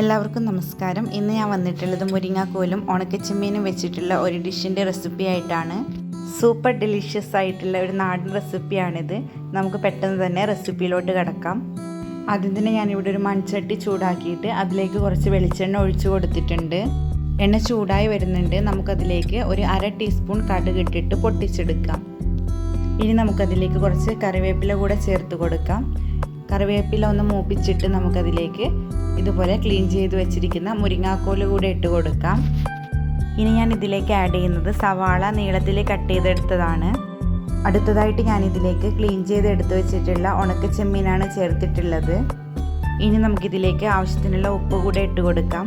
എല്ലാവർക്കും നമസ്കാരം. ഇന്ന് ഞാൻ വന്നിട്ടുള്ളത് മുരിങ്ങാക്കോലും ഉണക്കച്ചെമ്മീനും വെച്ചിട്ടുള്ള ഒരു ഡിഷിന്റെ റെസിപ്പി ആയിട്ടാണ്. സൂപ്പർ ഡെലിഷ്യസ് ആയിട്ടുള്ള ഒരു നാടൻ റെസിപ്പിയാണിത് നമുക്ക് പെട്ടെന്ന് തന്നെ റെസിപ്പിയിലോട്ട് കിടക്കാം. ആദ്യം തന്നെ ഞാനിവിടെ ഒരു മൺചട്ടി ചൂടാക്കിയിട്ട് അതിലേക്ക് കുറച്ച് വെളിച്ചെണ്ണ ഒഴിച്ചു കൊടുത്തിട്ടുണ്ട്. എണ്ണ ചൂടായി വരുന്നുണ്ട്. നമുക്കതിലേക്ക് ഒരു അര ടീസ്പൂൺ കടുക് ഇട്ടിട്ട് പൊട്ടിച്ചെടുക്കാം. ഇനി നമുക്കതിലേക്ക് കുറച്ച് കറിവേപ്പില കൂടെ ചേർത്ത് കൊടുക്കാം. കറിവേപ്പില ഒന്ന് മൂപ്പിച്ചിട്ട് നമുക്കതിലേക്ക് ഇതുപോലെ ക്ലീൻ ചെയ്ത് വെച്ചിരിക്കുന്ന മുരിങ്ങാക്കോൽ കൂടെ ഇട്ട് കൊടുക്കാം. ഇനി ഞാൻ ഇതിലേക്ക് ആഡ് ചെയ്യുന്നത് സവാള നീളത്തിൽ കട്ട് ചെയ്തെടുത്തതാണ്. അടുത്തതായിട്ട് ഞാൻ ഇതിലേക്ക് ക്ലീൻ ചെയ്ത് എടുത്തു വെച്ചിട്ടുള്ള ഉണക്ക ചെമ്മീനാണ് ചേർത്തിട്ടുള്ളത്. ഇനി നമുക്കിതിലേക്ക് ആവശ്യത്തിനുള്ള ഉപ്പ് കൂടെ ഇട്ട് കൊടുക്കാം.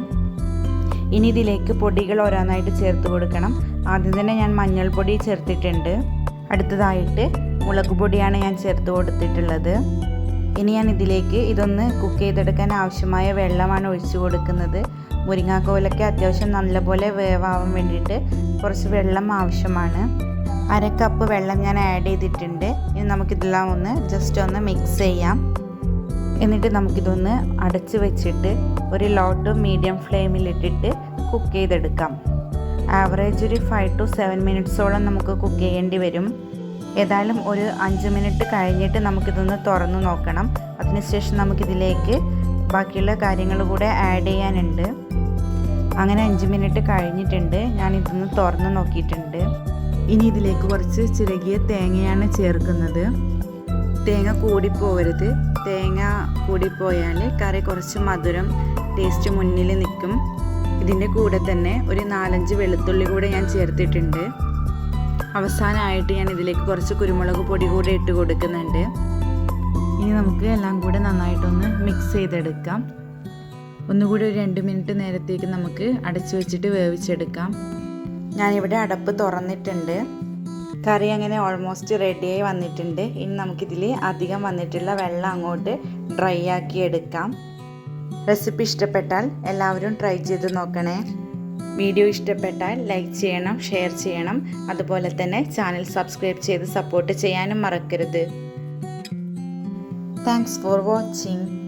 ഇനി ഇതിലേക്ക് പൊടികൾ ഓരോന്നായിട്ട് ചേർത്ത് കൊടുക്കണം. ആദ്യം തന്നെ ഞാൻ മഞ്ഞൾപ്പൊടി ചേർത്തിട്ടുണ്ട്. അടുത്തതായിട്ട് മുളക് പൊടിയാണ് ഞാൻ ചേർത്ത് കൊടുത്തിട്ടുള്ളത്. ഇനി ഞാൻ ഇതിലേക്ക് ഇതൊന്ന് കുക്ക് ചെയ്തെടുക്കാൻ ആവശ്യമായ വെള്ളമാണ് ഒഴിച്ചു കൊടുക്കുന്നത്. മുരിങ്ങാക്കോലൊക്കെ അത്യാവശ്യം നല്ലപോലെ വേവാവാൻ വേണ്ടിയിട്ട് കുറച്ച് വെള്ളം ആവശ്യമാണ്. അര കപ്പ് വെള്ളം ഞാൻ ആഡ് ചെയ്തിട്ടുണ്ട്. ഇനി നമുക്കിതെല്ലാം ഒന്ന് ജസ്റ്റ് ഒന്ന് മിക്സ് ചെയ്യാം. എന്നിട്ട് നമുക്കിതൊന്ന് അടച്ച് വെച്ചിട്ട് ഒരു ലോ ടു മീഡിയം ഫ്ലെയിമിലിട്ടിട്ട് കുക്ക് ചെയ്തെടുക്കാം. ആവറേജ് ഒരു ഫൈവ് ടു സെവൻ മിനിറ്റ്സോളം നമുക്ക് കുക്ക് ചെയ്യേണ്ടി വരും. ഏതായാലും ഒരു അഞ്ച് മിനിറ്റ് കഴിഞ്ഞിട്ട് നമുക്കിതൊന്ന് തുറന്ന് നോക്കണം. അതിനുശേഷം നമുക്കിതിലേക്ക് ബാക്കിയുള്ള കാര്യങ്ങൾ കൂടെ ആഡ് ചെയ്യാനുണ്ട്. അങ്ങനെ അഞ്ച് മിനിറ്റ് കഴിഞ്ഞിട്ടുണ്ട്. ഞാൻ ഇതൊന്ന് തുറന്ന് നോക്കിയിട്ടുണ്ട്. ഇനി ഇതിലേക്ക് കുറച്ച് ചിരകിയ തേങ്ങയാണ് ചേർക്കുന്നത്. തേങ്ങ കൂടിപ്പോവരുത് തേങ്ങ കൂടിപ്പോയാൽ കറി കുറച്ച് മധുരം ടേസ്റ്റ് മുന്നിൽ നിൽക്കും. ഇതിന്റെ കൂടെ തന്നെ ഒരു നാലഞ്ച് വെളുത്തുള്ളി കൂടെ ഞാൻ ചേർത്തിട്ടുണ്ട്. അവസാനമായിട്ട് ഞാൻ ഇതിലേക്ക് കുറച്ച് കുരുമുളക് പൊടി കൂടെ ഇട്ട് കൊടുക്കുന്നുണ്ട്. ഇനി നമുക്ക് എല്ലാം കൂടെ നന്നായിട്ടൊന്ന് മിക്സ് ചെയ്തെടുക്കാം. ഒന്നുകൂടി ഒരു രണ്ട് മിനിറ്റ് നേരത്തേക്ക് നമുക്ക് അടച്ചു വെച്ചിട്ട് വേവിച്ചെടുക്കാം. ഞാനിവിടെ അടപ്പ് തുറന്നിട്ടുണ്ട്. കറി അങ്ങനെ ഓൾമോസ്റ്റ് റെഡിയായി വന്നിട്ടുണ്ട്. ഇനി നമുക്കിതിൽ അധികം വന്നിട്ടുള്ള വെള്ളം അങ്ങോട്ട് ഡ്രൈ ആക്കി എടുക്കാം. റെസിപ്പി ഇഷ്ടപ്പെട്ടാൽ എല്ലാവരും ട്രൈ ചെയ്ത് നോക്കണേ. വീഡിയോ ഇഷ്ടപ്പെട്ടാൽ ലൈക്ക് ചെയ്യണം ഷെയർ ചെയ്യണം. അതുപോലെ തന്നെ ചാനൽ സബ്സ്ക്രൈബ് ചെയ്ത് സപ്പോർട്ട് ചെയ്യാനും മറക്കരുത്. Thanks for watching